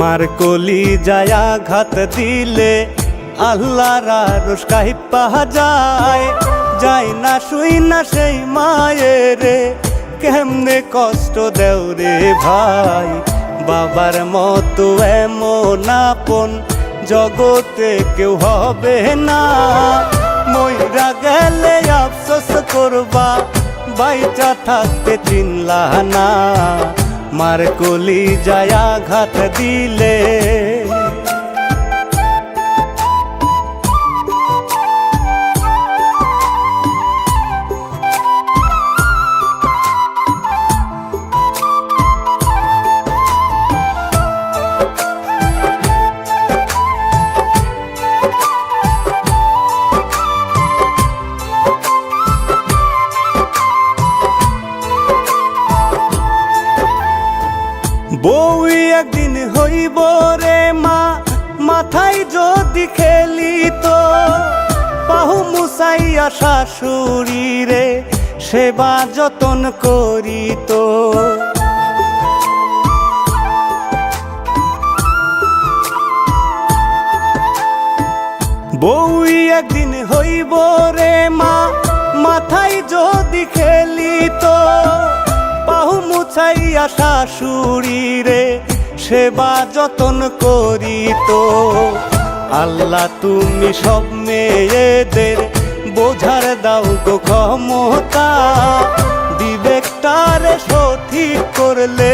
মার কলি যায়া ঘাত দিলে আল্লাহর আরশ কাহিপা যায়। যাই না শুই না সেই মায়েরে, কেমনে কষ্ট দেও রে ভাই? বাবার মতো এমন আপন জগতে কেউ হবে না। মইরা গেলে আফসোস করবা, বাইচা থাকতে চিনলা না মার কলি যায়া ঘাত দিলে। একদিন হইব রে মা, মাথায় যদি খেলি তো। পাহু মুসাইয়া শাশুড়ি রে, সেবা যতন করি তো। বউই একদিন হইব রে মা, মাথায় যদি খেলি তো। পাহু মুছাইয়া শাশুড়ি রে সেবা যতন করি তো, আল্লাহ তুমি সব মেয়েদের বোঝার দাও গো ক্ষমতা। বিবেকটারে সঠিক করলে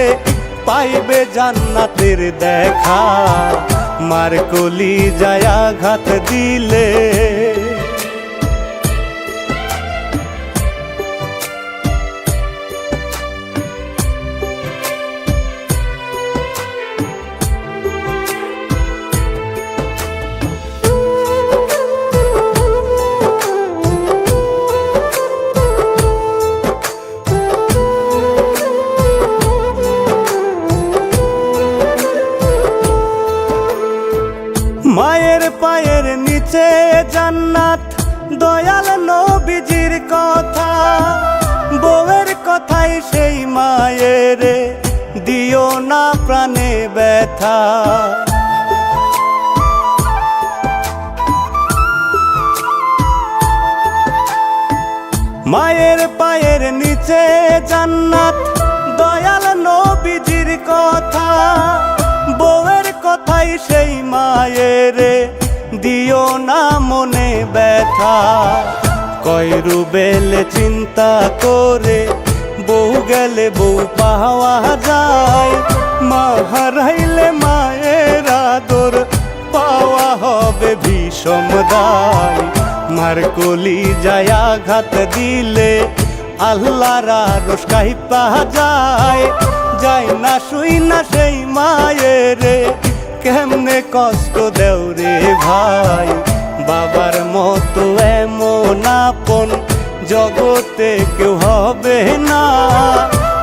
পাইবে জান্নাতের দেখা। মার কলি যায়া ঘাত দিলে নিচে জান্নাত। দয়াল নবীজির কথা, বউয়ের কথাই সেই মায়ের। দিও না প্রাণে ব্যথা। মায়ের পায়ের নিচে জান্নাত, দয়াল নবীজির কথা, বউয়ের কথাই সেই মায়ের। দিও না মনে ব্যথা। কয় রুবেলে, চিন্তা করে, বউ গেলে বউ পাওয়া যায়। মা হারাইলে মায়ের আদর পাওয়া হবে ভীষণ দায়। মার কলি যায়া ঘাত দিলে আল্লাহর আরশ কাহিপা যায়। যায় না শুই না সেই মায়ের কেমনে কষ্ট দেও রে ভাই? বাবার মতো এমন আপন জগতে কেউ হবে না।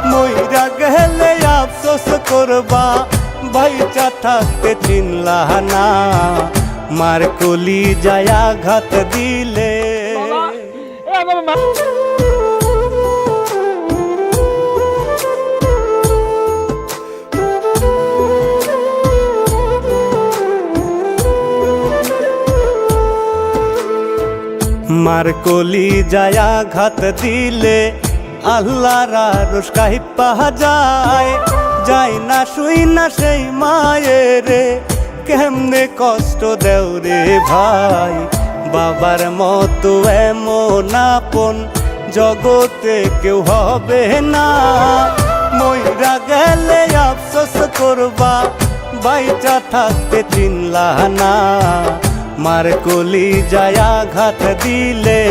মইরা গেলে আফসোস করবা ভাইচা থাকতে চিনলা না। মার কলি যায়া ঘাত দিলে বাবা কলি যায়া ঘাত দিলে আল্লাহর আরশ কাহিপা যায়। যাই না শুই না সেই মায়ের, কেমনে কষ্ট দেও রে ভাই? বাবার মতো এমন আপন জগতে কেউ হবে না। মইরা গেলে আফসোস করবা, বাইচা থাকতে চিনলা না। মার কলি যায় ঘাত দিলে।